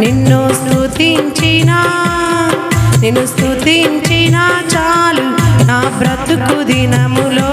నిన్ను స్తుతించిన నిన్ను స్తుతించిన చాలు. నా బ్రతుకు దినములో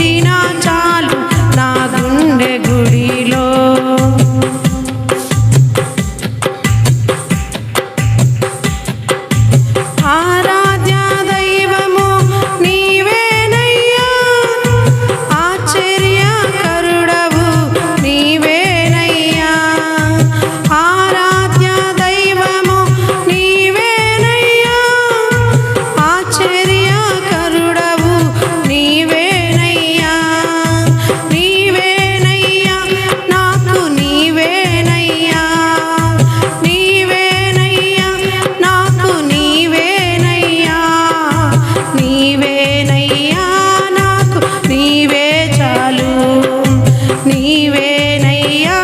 నీవేనయ్యా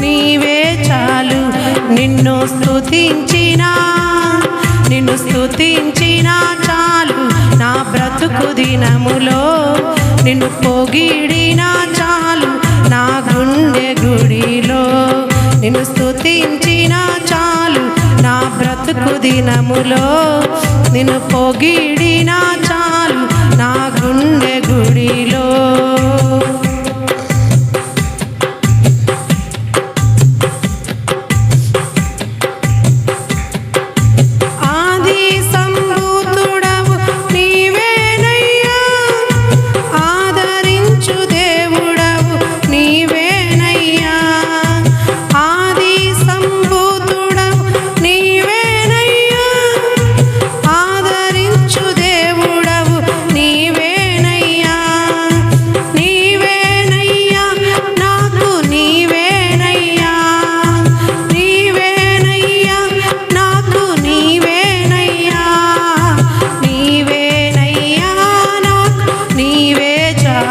నీవే చాలు. నిన్ను స్తుతించిన నిన్ను స్తుతించిన చాలు. నా బ్రతుకు దినములో నిన్ను పొగిడినా చాలు. నా గుండె గుడిలో నిన్ను స్థుతించినా చాలు. నా బ్రతుకు దినములో నిన్ను పొగిడినా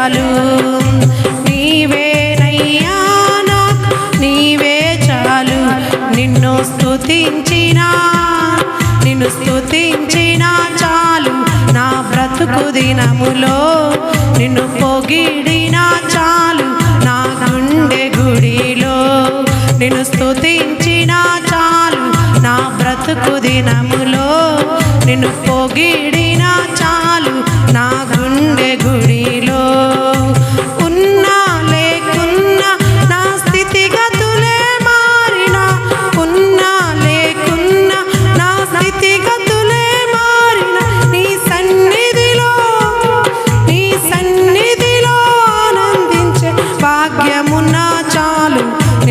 చాలు. నీవేనయ్యా నాకు నీవే చాలు. నిన్ను స్థుతించిన నిన్ను స్థుతించిన చాలు. నా బ్రతుకు దినములో నిన్ను పొగిడిన చాలు. నా గుండె గుడిలో నిన్ను స్తుతించినా చాలు. నా బ్రతుకు దినములో నిన్ను పొగిడిన చాలు. నా గుండె గుడి